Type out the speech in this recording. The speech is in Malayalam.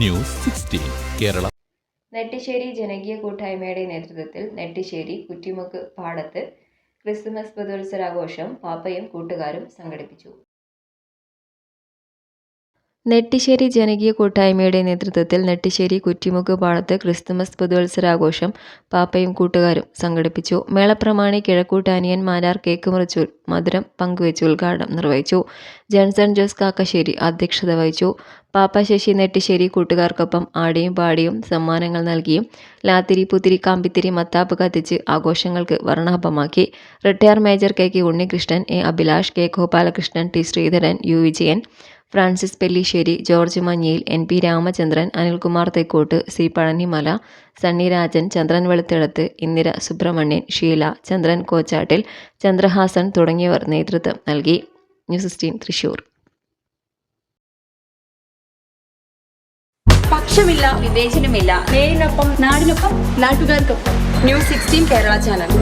News sixteen Kerala. നെട്ടിശ്ശേരി ജനകീയ കൂട്ടായ്മയുടെ നേതൃത്വത്തിൽ നെട്ടിശ്ശേരി കുറ്റിമുക്ക് പാടത്ത് ക്രിസ്തുമസ് പുതുവത്സരാഘോഷം പാപ്പയും കൂട്ടുകാരും സംഘടിപ്പിച്ചു. നെട്ടിശ്ശേരി ജനകീയ കൂട്ടായ്മയുടെ നേതൃത്വത്തിൽ നെട്ടിശ്ശേരി കുറ്റിമുക്ക് പാടത്ത് ക്രിസ്തുമസ് പുതുവത്സരാഘോഷം പാപ്പയും കൂട്ടുകാരും സംഘടിപ്പിച്ചു. മേളപ്രമാണി കിഴക്കൂട്ടാനിയൻ മാരാർ കേക്ക് മുറിച്ചു മധുരം പങ്കുവെച്ച് ഉദ്ഘാടനം നിർവഹിച്ചു. ജോൺസൺ ജോസ് കാക്കശ്ശേരി അധ്യക്ഷത വഹിച്ചു. പാപ്പ ശശി നെട്ടിശ്ശേരി കൂട്ടുകാർക്കൊപ്പം ആടിയും പാടിയും സമ്മാനങ്ങൾ നൽകിയും ലാത്തിരി പുത്തിരി കാമ്പിത്തിരി മത്താപ്പ് കത്തിച്ച് ആഘോഷങ്ങൾക്ക് വർണാഭമാക്കി. Retire major K K Unnikrishnan A Abhilash K Gopalakrishnan T Sreedharan U Vijayan Francis Pellissery George Manjayil N P Ramachandran Anilkumar Thekkott C Pazhanimala Sunny Rajan Chandran Veluthidath Indira Subramanian Sheela Chandran Kochattil Chandrahasan തുടങ്ങിയവർ നേതൃത്വം നൽകി. News sixteen Thrissur. പക്ഷമില്ല വിവേചനമില്ല. നേരിനൊപ്പം നാടിനൊപ്പം നാട്ടുകാർക്കൊപ്പം. News sixteen Kerala channel.